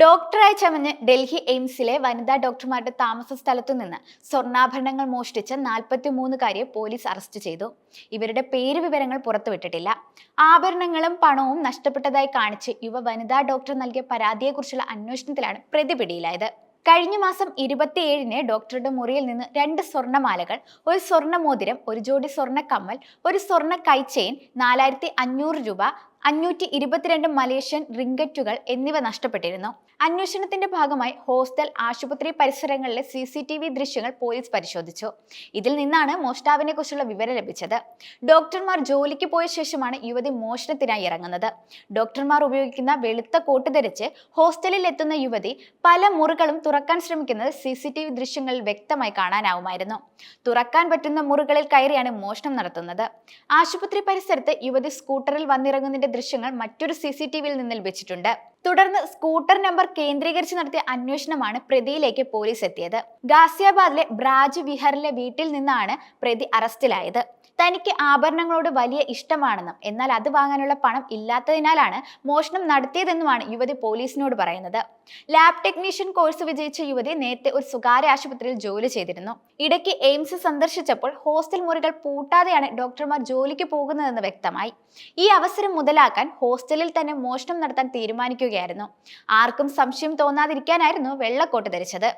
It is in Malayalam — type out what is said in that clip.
ഡോക്ടറായി ചമഞ്ഞ് ഡൽഹി എയിംസിലെ വനിതാ ഡോക്ടർമാരുടെ താമസ സ്ഥലത്തു നിന്ന് സ്വർണാഭരണങ്ങൾ മോഷ്ടിച്ച നാൽപ്പത്തി മൂന്നുകാരിയെ പോലീസ് അറസ്റ്റ് ചെയ്തു. ഇവരുടെ പേര് വിവരങ്ങൾ പുറത്തുവിട്ടിട്ടില്ല. ആഭരണങ്ങളും പണവും നഷ്ടപ്പെട്ടതായി കാണിച്ച് യുവ വനിതാ ഡോക്ടർ നൽകിയ പരാതിയെക്കുറിച്ചുള്ള അന്വേഷണത്തിലാണ് പ്രതി പിടിയിലായത് കഴിഞ്ഞ മാസം ഇരുപത്തിയേഴിന് ഡോക്ടറുടെ മുറിയിൽ നിന്ന് രണ്ട് സ്വർണമാലകൾ ഒരു സ്വർണ മോതിരം ഒരു ജോഡി സ്വർണ കമ്മൽ ഒരു സ്വർണ കൈച്ചെയിൻ നാലായിരത്തി അഞ്ഞൂറ് രൂപ അഞ്ഞൂറ്റി ഇരുപത്തിരണ്ട് മലേഷ്യൻ റിംഗറ്റുകൾ എന്നിവ നഷ്ടപ്പെട്ടിരുന്നു. അന്വേഷണത്തിന്റെ ഭാഗമായി ഹോസ്റ്റൽ ആശുപത്രി പരിസരങ്ങളിലെ സി സി ടി വി ദൃശ്യങ്ങൾ പോലീസ് പരിശോധിച്ചു. ഇതിൽ നിന്നാണ് മോഷ്ടാവിനെ കുറിച്ചുള്ള വിവരം ലഭിച്ചത്. ഡോക്ടർമാർ ജോലിക്ക് പോയ ശേഷമാണ് യുവതി മോഷണത്തിനായി ഇറങ്ങുന്നത്. ഡോക്ടർമാർ ഉപയോഗിക്കുന്ന വെളുത്ത കോട്ട് ധരിച്ച് ഹോസ്റ്റലിൽ എത്തുന്ന യുവതി പല മുറികളും തുറക്കാൻ ശ്രമിക്കുന്നത് സി സി ടി വി ദൃശ്യങ്ങളിൽ വ്യക്തമായി കാണാനാവുമായിരുന്നു. തുറക്കാൻ പറ്റുന്ന മുറികളിൽ കയറിയാണ് മോഷണം നടത്തുന്നത്. ആശുപത്രി പരിസരത്ത് യുവതി സ്കൂട്ടറിൽ വന്നിറങ്ങുന്നതിന്റെ ദൃശ്യങ്ങൾ മറ്റൊരു സി സി ടി വിയിൽ നിന്ന് ലഭിച്ചിട്ടുണ്ട് തുടർന്ന് സ്കൂട്ടർ നമ്പർ കേന്ദ്രീകരിച്ച് നടത്തിയ അന്വേഷണമാണ് പ്രതിയിലേക്ക് പോലീസ് എത്തിയത്. ഗാസിയാബാദിലെ ബ്രാജ് വിഹാറിലെ വീട്ടിൽ നിന്നാണ് പ്രതി അറസ്റ്റിലായത്. തനിക്ക് ആഭരണങ്ങളോട് വലിയ ഇഷ്ടമാണെന്നും എന്നാൽ അത് വാങ്ങാനുള്ള പണം ഇല്ലാത്തതിനാലാണ് മോഷണം നടത്തിയതെന്നുമാണ് യുവതി പോലീസിനോട് പറയുന്നത്. ലാബ് ടെക്നീഷ്യൻ കോഴ്സ് വിജയിച്ച യുവതി നേരത്തെ ഒരു സ്വകാര്യ ആശുപത്രിയിൽ ജോലി ചെയ്തിരുന്നു. ഇടയ്ക്ക് എയിംസ് സന്ദർശിച്ചപ്പോൾ ഹോസ്റ്റൽ മുറികൾ പൂട്ടാതെയാണ് ഡോക്ടർമാർ ജോലിക്ക് പോകുന്നതെന്ന് വ്യക്തമായി. ഈ അവസരം മുതലാക്കാൻ ഹോസ്റ്റലിൽ തന്നെ മോഷണം നടത്താൻ തീരുമാനിക്കുകയായിരുന്നു ആർക്കും സംശയം തോന്നാതിരിക്കാനായിരുന്നു വെള്ളക്കോട്ട് ധരിച്ചത്.